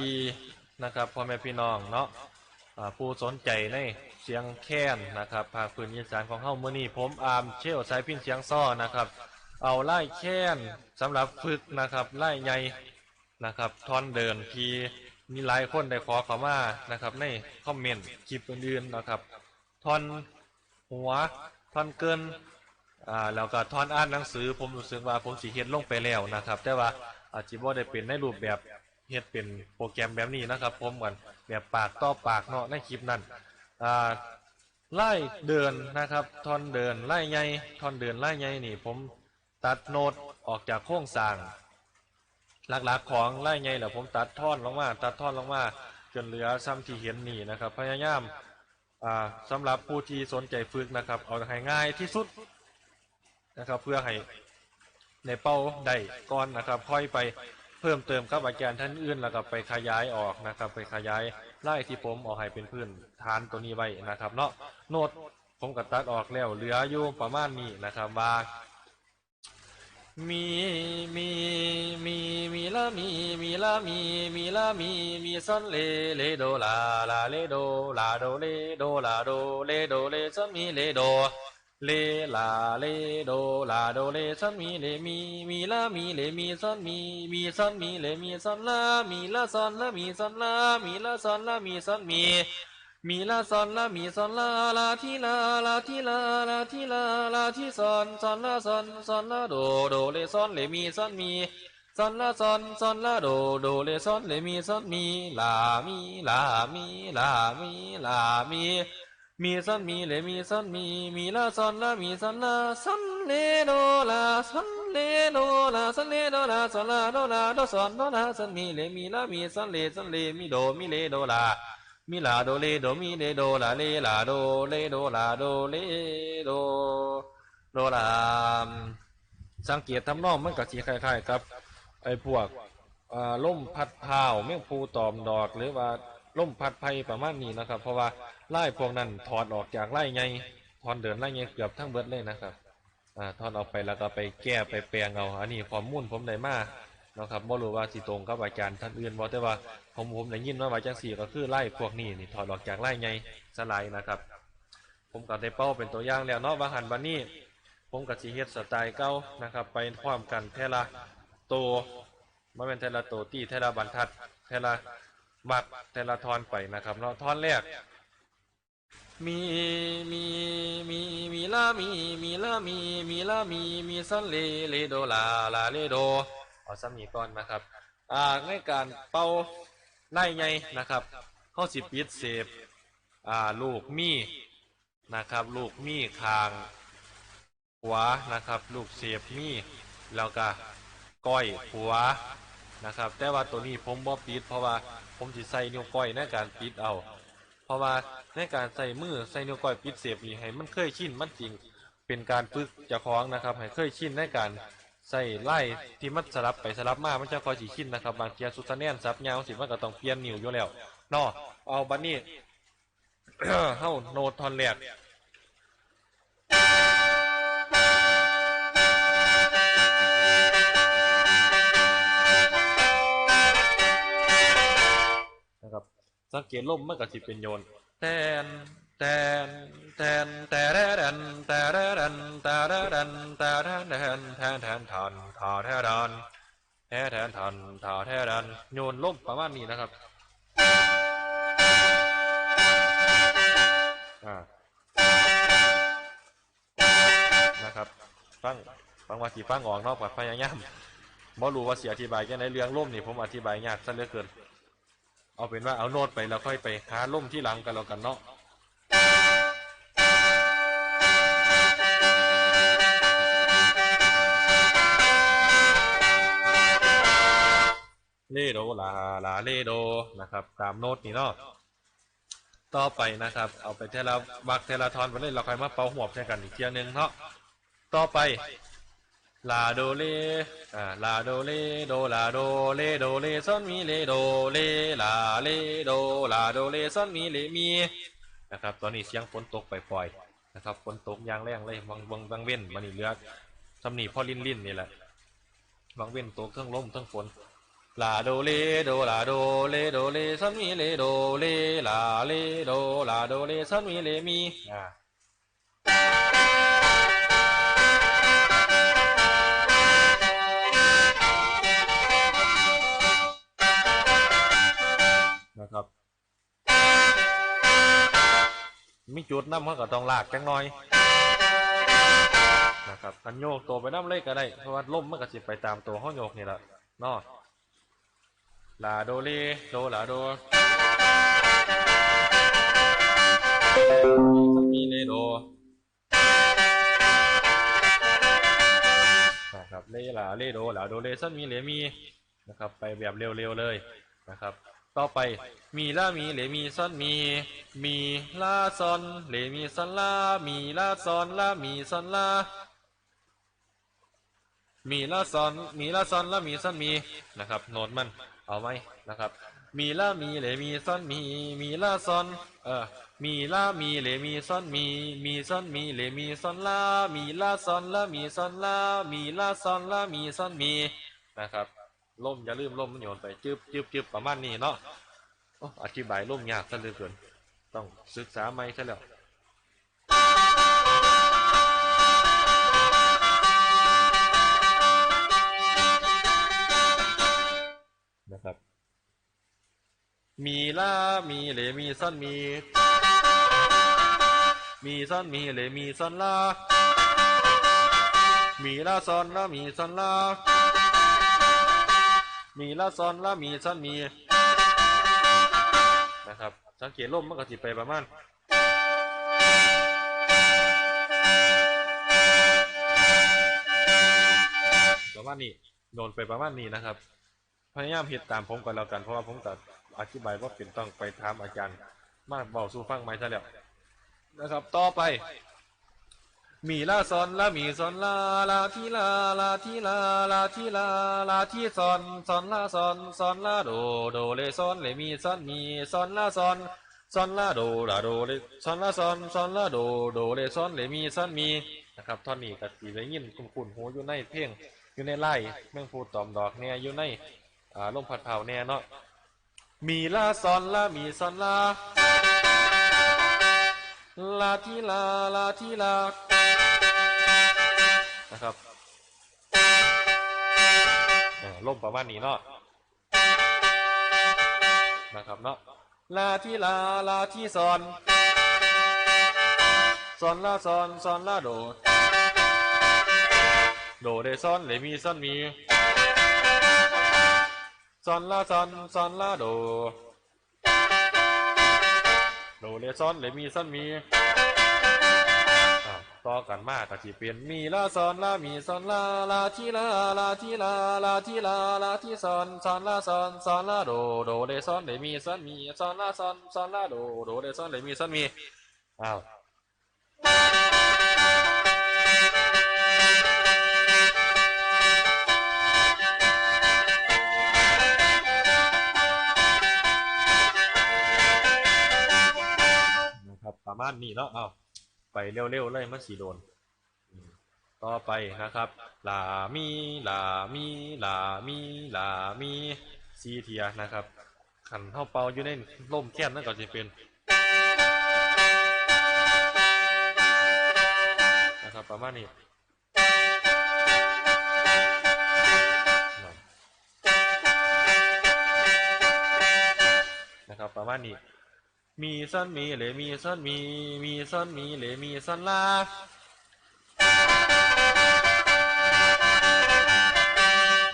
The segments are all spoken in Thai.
ดีนะครับพ่อแม่พี่น้องเนาะผู้สนใจในเสียงแค้นนะครับภาคพื้นอีสานของเฮามื้อนี้ผมอามเชี่ยวสายพินเสียงซ้อนะครับ เอาไล่แค้นสำหรับฝึกนะครับไล่ใหญ่นะครับทอนเดินทีมีหลายคนได้ขอเข้ามานะครับในคอมเมนต์คลิปอื่นๆนะครับทอนหัวทอนเกินอ่าแล้วก็ทอนอ่านหนังสือ ผมรู้สึกว่าผมสิเฮ็ดลงไปแล้วนะครับ แต่ว่าอาจจะบ่ได้เป็นในรูปแบบ เฮ็ดเป็นโปรแกรมแบบนี้นะครับผมเหมือนแบบปากต่อปากเนาะในคลิปนั้นอ่าไล่เดินนะครับทอนเดินไล่ใหญ่ทอนเดินไล่ใหญ่นี่ผมตัดโน้ตออกจากโครงสร้างหลักๆของไล่ใหญ่แล้วผมตัดท่อนลงมาตัดท่อนลงมาจนเหลือซ้ำที่เห็นนี่นะครับ พยายามอ่าสำหรับผู้ที่สนใจฝึกนะครับ เอาให้ง่ายที่สุดนะครับ เพื่อให้ในเป้าได้ก่อนนะครับ ค่อยไป เพิ่มเติมกับอาจารย์ท่านอื่นแล้วก็ไปขยายออกนะครับ ไปขยายไล่ที่ผมเอาให้เป็นพื้นฐานตัวนี้ไว้นะครับ เนาะโน้ตผมก็ตัดออกแล้วเหลืออยู่ประมาณนี้นะครับว่ามีมีมีมีละมีมีละมีมีละมีมีซอนเลเลโดลาลาเลโดลาโดเลโดลาโดเลโดเลซอนมีเลโด เลลาเลโดลาโดเลซอนมีเลมีมีลามีเลมีซอนมีมีซอนมีเลมีซอนลามีลาซอนลามีซอนลามีลาซอนลามีซอนมีมีลาซอนลามีซอนลาลาที่ลาลาที่ลาลาที่ลาลาที่ซอนซอนลาซอนซอนลาโดโดเลซอนเลมีซอนมีซอนลาซอนซอนลาโดโดเลซอนเลมีซอนมีลามีลามีลามีลามีมี มีซอนมีเลมีซอนมีมีลาซอนลามีซอนลาซอนเลโดลาซอนเลโดลาซอนเลโดลาซอนลาโดลาโดซอนโดลาซอนมีเลมีลามีซอนเลซอนเลมีโดมีเลโดลามีลาโดเลโดมีเลโดลาเลลาโดเลโดลาโดเลโดโดลาสังเกตทำนองมันก็สีคล้ายๆกับไอ้พวกล่มพัดพาวเมี่ยงภูตอมดอกหรือว่าล่มพัดไผ่ประมาณนี้นะครับ เพราะว่า ไล่พวกนั้นถอดออกจากไล่ไงถอนเดินไล่ไงเกือบทั้งเบิดเลยนะครับอ่าถอนออกไปแล้วก็ไปแก้ไปแปลงเอาอันนี้ข้อมูลผมได้มากนะครับบ่รู้ว่าสิตรงกับอาจารย์ท่านอื่นบ่แต่ว่าผมผมได้ยินว่าว่าจังสี่ก็คือไล่พวกนี้นี่ถอดออกจากไล่ไงสลายนะครับ ผมก็ได้เป้าเป็นตัวอย่างแล้วเนาะว่าหันบันนี้ ผมกับสิเฮ็ดสไตล์เก่านะครับ ไปพร้อมกันเทละโตวบ่แม่นเทละโตตี้เทละบรรทัดเทละมัดเทละทอนไปนะครับเนาะทอนแรก มีมีมีมีลามีมีลามีมีลามีมีซอนเลเลโดลาลาเลโดเอาซ้ำนี้ก่อนนะครับ อ่าในการเป่าไล่ไงนะครับเข้าสิปิดเสพอ่าลูกมีนะครับ ลูกมีคางขวนะครับ ลูกเสียบมีแล้วก็ก้อยขวนะครับ แต่ว่าตัวนี้ผมบ่ปิดเพราะว่าผมสิใส่นิ้วก้อยในการปิดเอา ราะว่าในการใส่มือใส่นิ้วก้อยปิดเสียบนี่ให้มันเคยชินมันจริง เป็นการฝึกเจ้าของนะครับ ให้เคยชินในการใส่ไล่ที่มันสลับไปสลับมามันจะคอยสีชินนะครับบางเทียสุดแน่นซับยาวสิมันก็ต้องเปลี่ยนนิ้วอยู่แล้วนอเอาบันนี้เฮ้าโนตทอนแรก สังเกตลมมันก็สิเป็นโยนแตนแตนแตนแต่แรดันแต่แรดันแต่แรดันแต่แรดันแทนแทนทันทาแทดันแทนแทนทันทาแทดันโยนลมประมาณนี้นะครับอ่านะครับฟังฟังว่าสีฟังออกนอกจากพยายามบ่รู้ว่าเสียอธิบายแค่ในเรื่องล่มนี่ผมอธิบายยากซะเหลือเกิน เอาเป็นว่าเอาโน้ตไปแล้วค่อยไปหาล่มที่หลังกันแล้วกันเนาะเลโดลาลาเลโดนะครับ ตามโน้ตนี่เนาะต่อไปนะครับ เอาไปเทละบักเทละทอนไปเลยเราค่อยมาเป่าหัวใช้กันอีกเทียหนึงเนาะต่อไป ลาโดเลอ่าลาโดเลโดลาโดเลโดเลซอนมีเลโดเลลาเลโดลาโดเลซอนมีเลมีนะครับตอนนี้เสียงฝนตกปล่อยๆนะครับฝนตกยางแรงเลยบางบางบางเว้นมันนี่เลือสำหนีพ่อลิ้นลิ้นนี่แหละบางเว้นตกเครื่องลมเครื่องฝนลาโดเลโดลาโดเลโดเลซอนมีเลโดเลลาเลโดลาโดเลซอนมีเลมีอ่า มีจุดน้ำเขาก็ต้องลากจังหน่อยนะครับกันโยกตัวไปน้ำเล็กก็ได้เพราะว่าล่มมันก็สิไปตามตัวห้องโยกนี่แหละนาะลาโดเลโดลาโดมีเลโดนะครับเลลาเลโดลาโดเลซันมีเลมีนะครับ ไปแบบเร็วๆเลยนะครับ ต่อไป มีลามีเหลมีซอนมี มีลาซอนเหลมีซอนลา มีลาซอนลามีซอนลา มีลาซอน มีลาซอนลามีซอนมีนะครับ โน้ตมัน เอาไหมนะครับ มีลามีเหลมีซอนมี มีลาซอน เออมีลามีเหลมีซอนมี มีซอนมีเหลมีซอนลา มีลาซอนลามีซอนลา มีลาซอนลามีซอนมีนะครับ ล่มอย่าลืมล่มมันโยนไปจึบจึบจึบประมาณนี้เนาะอธิบายล่มยากซะเหลือเกิน ต้องศึกษาใหม่ซะแล้วนะครับ มีลา มีเลมีซ่อนมี มีซ่อนมีเลมีซ่อนลา มีลาซ่อนลามีซ่อนลา มีละซอนละมีซอนมีนะครับ สังเกตลมมันก็สิไปประมาณประมาณนี้โดนไปประมาณนี้นะครับ พยายามเห็ดตามผมกันแล้วกันเพราะว่าผมจะอธิบายว่าเป็นต้องไปถามอาจารย์ มาเบาสู่ฟังไหมซะแล้วนะครับ ต่อไป มีลาซอนลามีซอนลาลาทีลาลาทีลาลาทีลาลาทีซอนซอนลาซอนซอนลาโดโดเลซอนเลมีซอนมีซอนลาซอนซอนลาโดลาโดเลซอนลาซอนซอนลาโดโดเลซอนเลมีซอนมีนะครับท่อนนี้ก็สีได้ยินคุ้นคุ้นหูอยู่ในเพลงอยู่ในไล่แมงพูดตอมดอกเนี่ยอยู่ในอ่าลมพัดเผาเนี่ยเนาะมีลาซอนลามีซอนลาลาทีลาลาทีลา นะครับล่มประมาณนี้เนาะนะครับเนาะลาที่ลาลาที่ซอนซอนลาซอนซอนลาโดโดเดซอนเลยมีซอนมีซอนลาซอนซอนลาโดโดเดซอนเลยมีซอนมี ต่อกันมากก็สิเป็นมีลาซอนลามีซอนลาลาทีลาลาทีลาลาทีลาลาทีซอนซอนลาซอนซอนลาโดโดเดซอนเดมีซอนมีซอนลาซอนซอนลาโดโดเดซอนเดมีซอนมีอ้าวนะครับประมาณนี้เนาะเอา ไปเร็วๆเลยมันสีโดน ต่อไปนะครับลามีลามีลามีลามีซีเทียนะครับขันเท่าเปาอยู่ในร่มแค้นนั่นก็จะเป็นนะครับประมาณนี้นะครับประมาณนี้ มีซ่อนมีเหลมีซ่อนมีมีซ่อนมีเหลมีซ่อนลา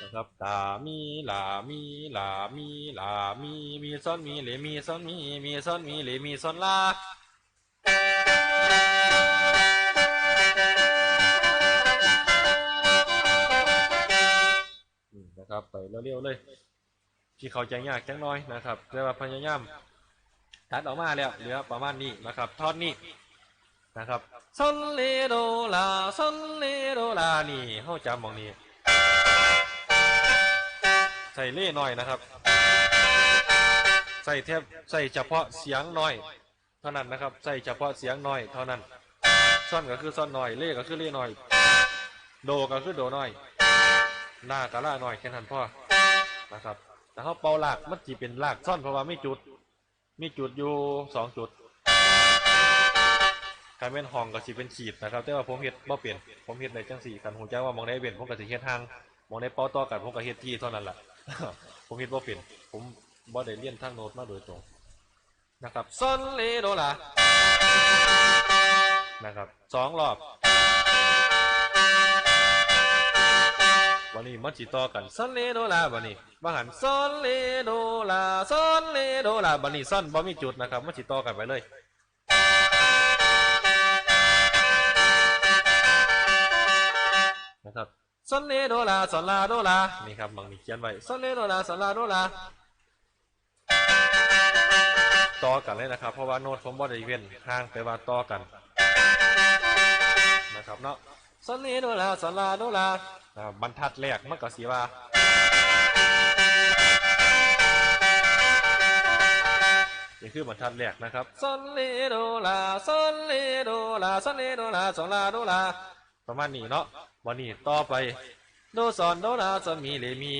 นะครับตามีลามีลามีลามีมีซ่อนมีเหลมีซ่อนมีมีซ่อนมีเหลมีซ่อนลานะครับไปเร็วๆเลย ที่เขาใจยากจังน้อยนะครับเรียกว่าพยายาม ตัดออกมาแล้วเหลือประมาณนี้นะครับทอดนี้นะครับซอนเลโดลาซอนเลโดลานี่เข้าจำมองนี้ ใส่เล่หน่อยนะครับ ใส่แทบใส่เฉพาะเสียงหน้อย เท่านั้นนะครับ ใส่เฉพาะเสียงหน้อย เท่านั้นซ่อนก็คือซ่อนหน้อยเล่ก็คือเล่หน้อย โดก็คือโดหน้อยหน้ากะล่าหน้อยแค่นั้นพ่อนะครับแต่เขาเป่าลากมันจีเป็นลากซ่อนเพราะว่าไมีจุด มีจุดอยู่สองจุดการเป็นห้องก็สิเป็นขีดนะครับ แต่ว่าผมเฮ็ดบ่เปลี่ยนผมเฮ็ดในจังสี่คันหูจักว่ามองได้เปลี่ยนผมก็สิเฮ็ดทางมองได้เป่าต่อกันผมก็เฮ็ดที่เท่านั้นแหละผมเฮ็ดบ่เปลี่ยนผมบ่ได้เรียนทางโน้ตมาโดยตรงนะครับซอนเลโดลานะครับสองรอบ วันนี้มันจิต่อกันซอนเลโดลาบันนี้บางหันซอนเลโดลาซอนเลโดลาบันนี้ซอนบ่มีจุดนะครับมันจิต่อกันไปเลยนะครับซอนเลโดลาซอนลาโดลานี่ครับบางนี้เขียนไว้ซอนเลโดลาซอนลาโดลาต่อกันเลยนะครับ เพราะว่าโน้ตผมบ่ได้เวนห่างแต่ว่าต่อกันนะครับเนาะซอนเลโดลาซอนลาโดลา บรรทัดแรกมันก็สีว่านี่คือบรรทัดแรกนะครับซอนเลโดลาซอนเลโดลาซอนเลโดลาซอนลาโดลา ประมาณนี้เนาะวันนี้ต่อไป โดซอนโดลาซอนมีเลมี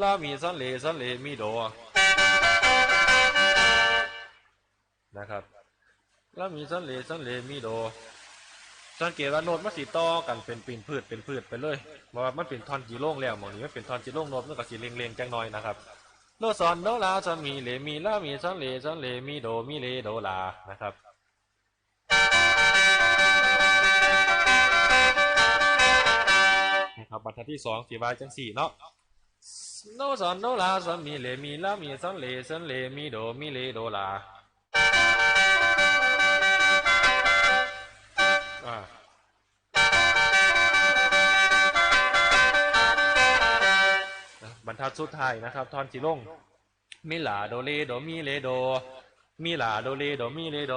ลามีซอนเลซอนเลมีโดนะครับแล้วมีสันเลสันเลมีโด สังเกตว่าโน้ตมันสีต่อกันเป็นปีนพืชเป็นพืชไปเลยเพราะว่ามันเป็นทอนจีโล่งแล้วหมองนี้มันเป็นทอนจีโล่งโน้ตมันก็สีเรียงๆจังน่อยนะครับโดซอนโดลาซอนมีเลมีลามีซอนเลซอนเลมีโดมีเลโดลานะครับนะครับบรรทัดที่สองสีวายจังสี่เนาะโดซอนโดลาซอนมีเลมีลามีซอนเลซอนเลมีโดมีเลโดลา อ่าบรรทัดสุดท้ายนะครับ ทอนจิลงมิลาโดเลโดมีเลโดมิลาโดเลโดมีเลโด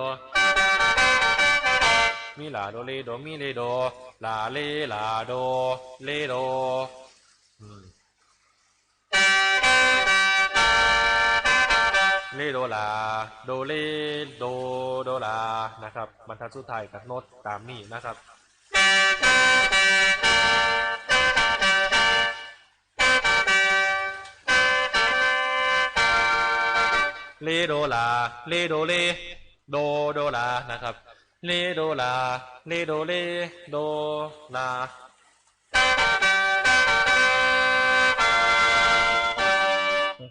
มิลาโดเลโดมีเลโดลาเลลาโดเลโด เลโดลา โดเลโดโดลานะครับบรรทัดสุดท้ายกับโน้ตตามนี้นะครับเลโดลาเลโดเลโดโดลานะครับเลโดลาเลโดเลโดลา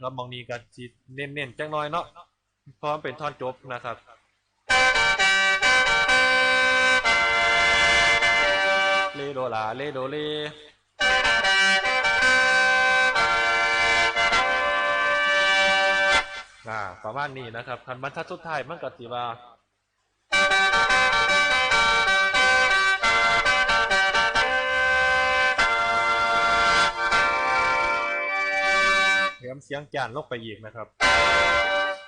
ครับมองนี้กันจีเน้นๆจังน้อยเนาะพร้อมเป็นท่อนจบนะครับเลโดลาเลโดเลอ่าประมาณนี้นะครับคันบรรทัดสุดท้ายมันก็สิว่า เสียงเสียงจานลงไปอีกนะครับ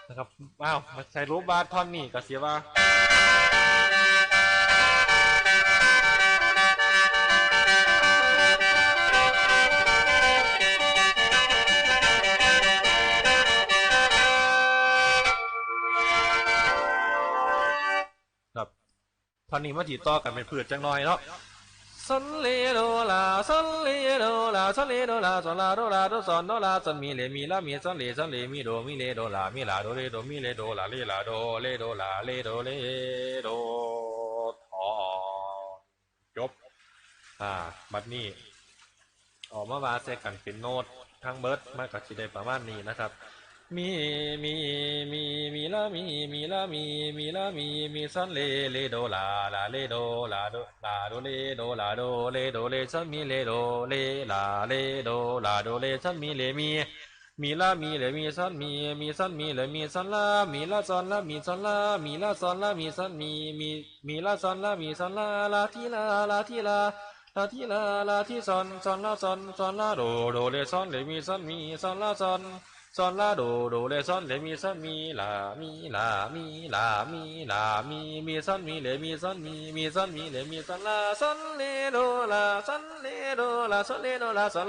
นะครับอ้าวมาใช้รูปบาทท่อนนี้ก็เสียว่าครับท่อนนี้มาจีต่อกันเป็นพืชจังน้อยเนาะ สันเลโดลาสันเลโดลาสันเลโดลาสันลาโดลาโดซอนโดลาสันมีเลมีลามีสันเลสันเลมีโดมีเลโดลามีลาโดเลโดมีเลโดลาเลลาโดเลโดลาเลโดเลโดทอจบอ่าบัดนี้ออกมาวาใส่กันเป็นโน้ตทั้งเบิร์ดมากกับสิได้ประมาณนี้นะครับ มีมีมีมีละมีมีละมีมีละมีมีซันเลเลโดลาลาเลโดลาโดลาโดเลโดลาโดเลโดเลซันมีเลโดเลลาเลโดลาโดเลซันมีเลมีมีละมีเลมีซันมีมีซันมีเลมีซันลามีละซอนละมีซอนลามีละซอนละมีซันมีมีมีละซอนละมีซอนลาลาทีลาลาทีลาลาทีลาลาทีซอนซอนลาซอนซอนลาโดโดเลซอนเลมีซอนมีซอนลาซอน ซอนลาโดโดเลซอนเลมีซอนมีลามีลามีลามีลามีมีซอนมีเลมีซอนมีมีซอนมีเลมีซอนลาซอนเลโดลาซอนเลโดลาซอนเลโดลาซอ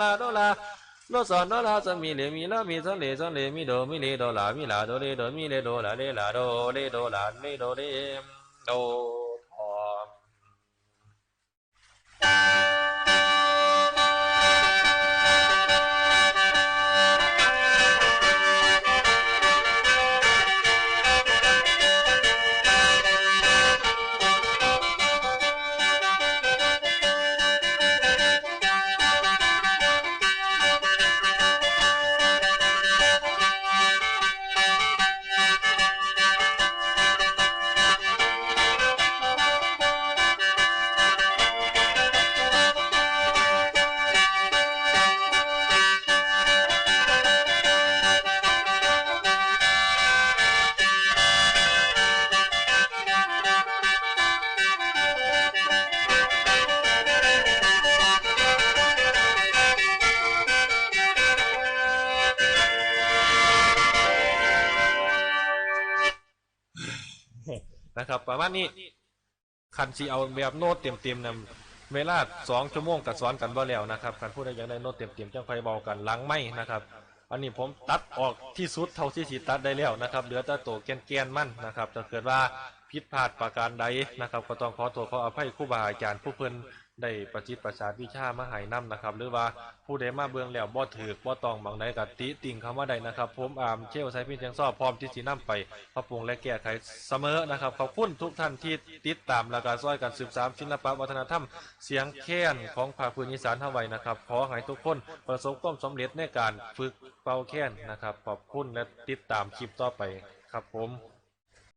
น ว่านี่คันสีเอาแบบโน้ตเต็มๆนํเวลาสองชั่วโมงกับสอนกันบ่แล้วนะครับการพูดไดอยางได้โน้ตเต็มๆจังค่อยเบากันหลังไม่นะครับ อันนี้ผมตัดออกที่สุดเท่าที่สีตัดได้แล้วนะครับเหลือแต่ตัวแกนๆมั่นนะครับจะเกิดว่าผิดพลาดประการใดนะครับ ก็ต้องขอตัวขออภัยครูบาอาจารย์ผู้เพิ่น ได้ประจิตประสาทวิชามาให้นํนะครับ หรือว่าผู้ใดมาเบิ่งแล้วบ่ถือบ่ตองบางใดก็ติติงคำว่าใดนะครับผมอามเชลไซพินจังซอบพร้อมที่สินํไปปรับปรุงและแก้ไขเสมอนะครับขอบคุณทุกท่านที่ติดตามและก็ช่วยกันสืบสานศิลปวัฒนธรรม เสียงแค้นของภาคพื้นอีสานเฮาไว้นะครับขอให้ทุกคนประสบความสำเร็จในการฝึกเป่าแค้นนะครับขอบคุณและติดตามคลิปต่อไปครับผม